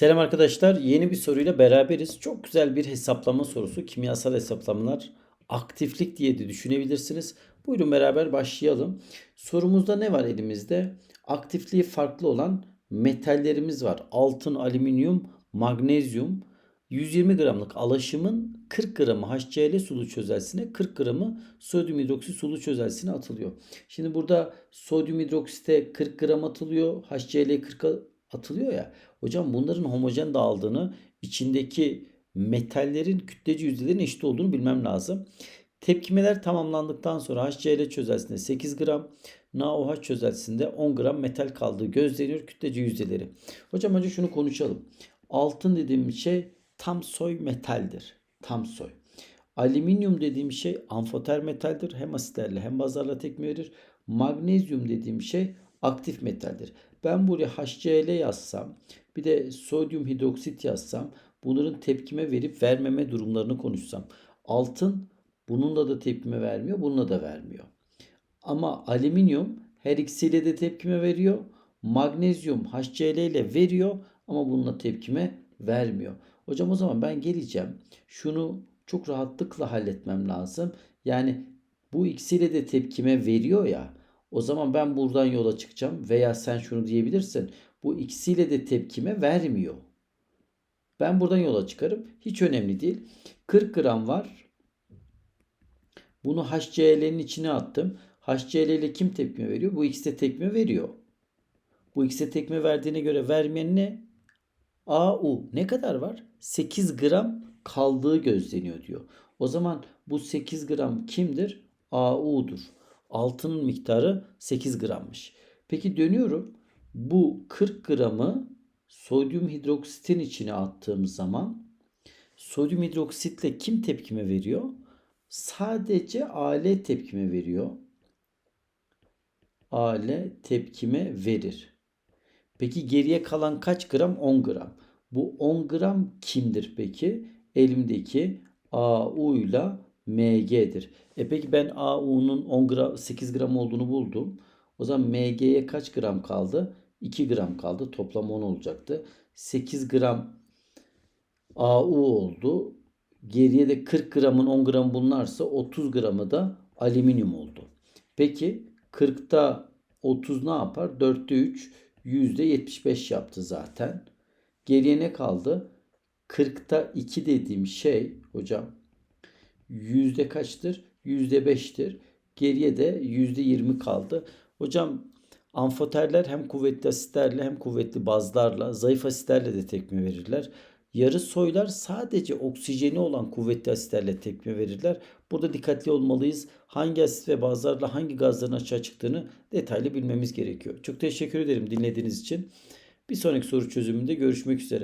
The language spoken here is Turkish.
Selam arkadaşlar. Yeni bir soruyla beraberiz. Çok güzel bir hesaplama sorusu. Kimyasal hesaplamalar aktiflik diye de düşünebilirsiniz. Buyurun beraber başlayalım. Sorumuzda ne var elimizde? Aktifliği farklı olan metallerimiz var. Altın, alüminyum, magnezyum. 120 gramlık alaşımın 40 gramı HCl sulu çözelsine 40 gramı sodyum hidroksit sulu çözelsine atılıyor. Şimdi burada sodyum hidroksite 40 gram atılıyor. HCl 40 atılıyor ya. Hocam bunların homojen dağıldığını içindeki metallerin kütlece yüzdelerinin eşit olduğunu bilmem lazım. Tepkimeler tamamlandıktan sonra HCl çözelsinde 8 gram, NaOH çözelsinde 10 gram metal kaldığı gözleniyor kütlece yüzdeleri. Hocam önce şunu konuşalım. Altın dediğim şey tam soy metaldir. Tam soy. Alüminyum dediğim şey amfoter metaldir. Hem asitlerle hem bazlarla tepkime verir. Magnezyum dediğim şey aktif metaldir. Ben buraya HCl yazsam bir de sodyum hidroksit yazsam bunların tepkime verip vermeme durumlarını konuşsam. Altın bununla da tepkime vermiyor, bununla da vermiyor. Ama alüminyum her ikisiyle de tepkime veriyor. Magnezyum HCl ile veriyor ama bununla tepkime vermiyor. Hocam o zaman ben geleceğim. Şunu çok rahatlıkla halletmem lazım. Yani bu ikisiyle de tepkime veriyor ya. O zaman ben buradan yola çıkacağım veya sen şunu diyebilirsin. Bu ikisiyle de tepkime vermiyor. Ben buradan yola çıkarım. Hiç önemli değil. 40 gram var. Bunu HCl'nin içine attım. HCl ile kim tepkime veriyor? Bu ikisi de tepkime veriyor. Bu ikisi de tepkime verdiğine göre vermeyen ne? AU ne kadar var? 8 gram kaldığı gözleniyor diyor. O zaman bu 8 gram kimdir? AU'dur. Altının miktarı 8 grammış. Peki dönüyorum. Bu 40 gramı sodyum hidroksitin içine attığım zaman sodyum hidroksitle kim tepkime veriyor? Sadece AL tepkime veriyor. AL tepkime verir. Peki geriye kalan kaç gram? 10 gram. Bu 10 gram kimdir peki? Elimdeki AU ile MG'dir. E peki ben AU'nun 10 gram 8 gram olduğunu buldum. O zaman MG'ye kaç gram kaldı? 2 gram kaldı. Toplam 10 olacaktı. 8 gram AU oldu. Geriye de 40 gramın 10 gram bunlarsa 30 gramı da alüminyum oldu. Peki 40'ta 30 ne yapar? 4'te 3 %75 yaptı zaten. Geriye ne kaldı? 40'ta 2 dediğim şey hocam yüzde kaçtır? Yüzde beştir. Geriye de yüzde yirmi kaldı. Hocam amfoterler hem kuvvetli asitlerle hem kuvvetli bazlarla zayıf asitlerle de tepkime verirler. Yarı soylar sadece oksijeni olan kuvvetli asitlerle tepkime verirler. Burada dikkatli olmalıyız. Hangi asit ve bazlarla hangi gazların açığa çıktığını detaylı bilmemiz gerekiyor. Çok teşekkür ederim dinlediğiniz için. Bir sonraki soru çözümünde görüşmek üzere.